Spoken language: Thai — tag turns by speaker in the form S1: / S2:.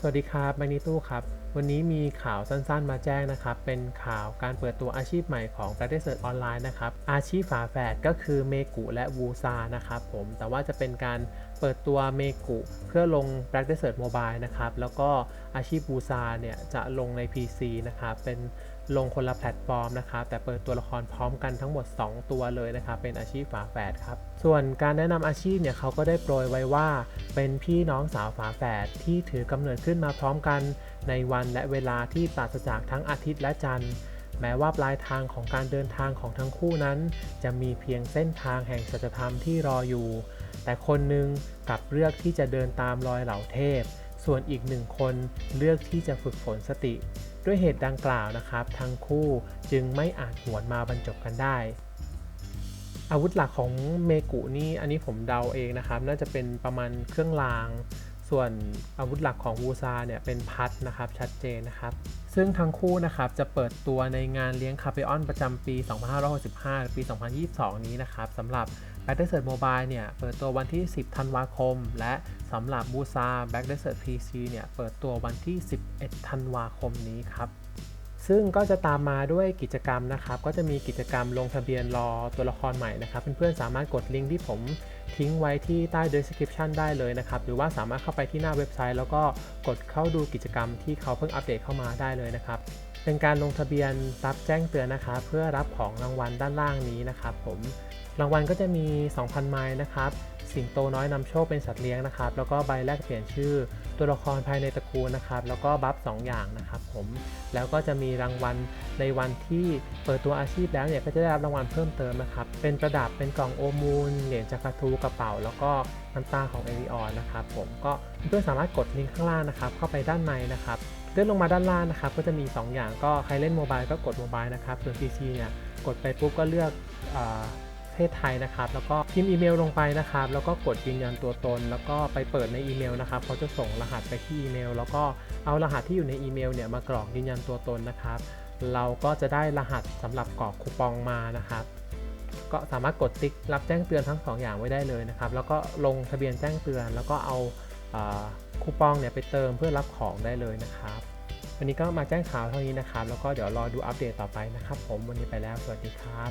S1: สวัสดีครับแมนิตู้ครับ วันนี้มีข่าวสั้นๆ มาแจ้งนะครับ เป็นข่าวการเปิดตัวอาชีพใหม่ของ b r a d e r Search ออนไลน์นะครับ อาชีพฝาแฝดก็คือเมกุและวูซานะครับผม แต่ว่าจะเป็นการเปิดตัวเมกุเพื่อลง b r a d e r Search Mobile นะครับ แล้วก็อาชีพวูซาเนี่ยจะลงใน PC นะครับ เป็นลงคนละแพลตฟอร์มนะครับ แต่เปิดตัวละครพร้อมกันทั้งหมด 2 ตัวเลยนะครับ เป็นอาชีพฝาแฝดครับ ส่วนการแนะนำอาชีพเนี่ยเขาก็ได้โปรยไว้ว่า เป็นพี่น้องสาวฝาแฝดที่ถือกำเนิดขึ้นมาพร้อมกัน ในวันและเวลาที่ปราศจากทั้งอาทิตย์และจันทร์แม้ว่าปลายทางของการเดินทางของทั้งคู่นั้น จะมีเพียงเส้นทางแห่งสัจธรรมที่รออยู่ แต่คนหนึ่งกลับเลือกที่จะเดินตามรอยเหล่าเทพ ส่วนอีกหนึ่งคนเลือกที่จะฝึกฝนสติ ด้วยเหตุดังกล่าวนะครับ ทั้งคู่จึงไม่อาจหวนมาบรรจบกันได้ อาวุธหลักของเมกุนี่อันนี้ผมเดาเองนะครับ น่าจะเป็นประมาณเครื่องราง ส่วนอาวุธหลักของวูซาเนี่ยเป็นพัดนะครับชัดเจนนะครับ ซึ่งทั้งคู่นะครับจะเปิดตัวในงานเลี้ยงคาเ e ออนประจำปี 2565หรือปี 2022 นี้นะครับสำหรับ b a c k d e s e r t Mobile เนี่ยเปิดตัววันที่ 10 ธันวาคม และสำหรับบูซา b a c k d e s e r t PC เนี่ยเปิดตัววันที่ 11 ธันวาคมนี้ครับ ซึ่งก็จะตามมาด้วยกิจกรรมนะครับ ก็จะมีกิจกรรมลงทะเบียนรอตัวละครใหม่นะครับ เพื่อนๆสามารถกดลิงก์ที่ผมทิ้งไว้ที่ใต้ description ได้เลยนะครับ หรือว่าสามารถเข้าไปที่หน้าเว็บไซต์ แล้วก็กดเข้าดูกิจกรรมที่เขาเพิ่งอัปเดตเข้ามาได้เลยนะครับ เป็นการลงทะเบียนรับแจ้งเตือนนะครับเพื่อรับของรางวัลด้านล่างนี้นะครับ ผมรางวัลก็จะมี 2,000 ไมล์นะครับ สิงโตน้อยนำโชคเป็นสัตว์เลี้ยงนะครับ แล้วก็ใบแลกเปลี่ยนชื่อตัวละครภายในตระกูลนะครับ แล้วก็บัฟ2อย่างนะครับผม แล้วก็จะมีรางวัลในวันที่เปิดตัวอาชีพแล้วเนี่ยก็จะได้รับรางวัลเพิ่มเติมนะครับ เป็นประดับ เป็นกล่องโอมูล เหรียญจักรทูกระเป๋า แล้วก็น้ำตาของเอริออนนะครับผม ก็เพื่อนสามารถกดลิงก์ข้างล่างนะครับ เข้าไปด้านในนะครับ ลื่อนลงมาด้านล่างนะครับก็จะมี 2 อย่างก็ใครเล่นโมบายก็กดโมบายนะครับส่วน PC เนี่ยกดไปปุ๊บก็เลือกอประเทศไทยนะครับแล้วก็พิมพ์อีเมลลงไปนะครับ แล้วก็กดยืนยันตัวตน แล้วก็ไปเปิดในอีเมลนะครับเขาจะส่งรหัสไปที่อีเมล แล้วก็เอารหัสที่อยู่ในอีเมลเนี่ยมากรอกยืนยันตัวตนนะครับ เราก็จะได้รหัสสำหรับกรอกคูปองมานะครับ ก็สามารถกดติ๊กรับแจ้งเตือนทั้งสองอย่างไว้ได้เลยนะครับ แล้วก็ลงทะเบียนแจ้งเตือน แล้วก็เอาคูปองเนี่ยไปเติมเพื่อรับของได้เลยนะครับ วันนี้ก็มาแจ้งข่าวเท่านี้นะครับ แล้วก็เดี๋ยวรอดูอัปเดตต่อไปนะครับ ผมวันนี้ไปแล้วสวัสดีครับ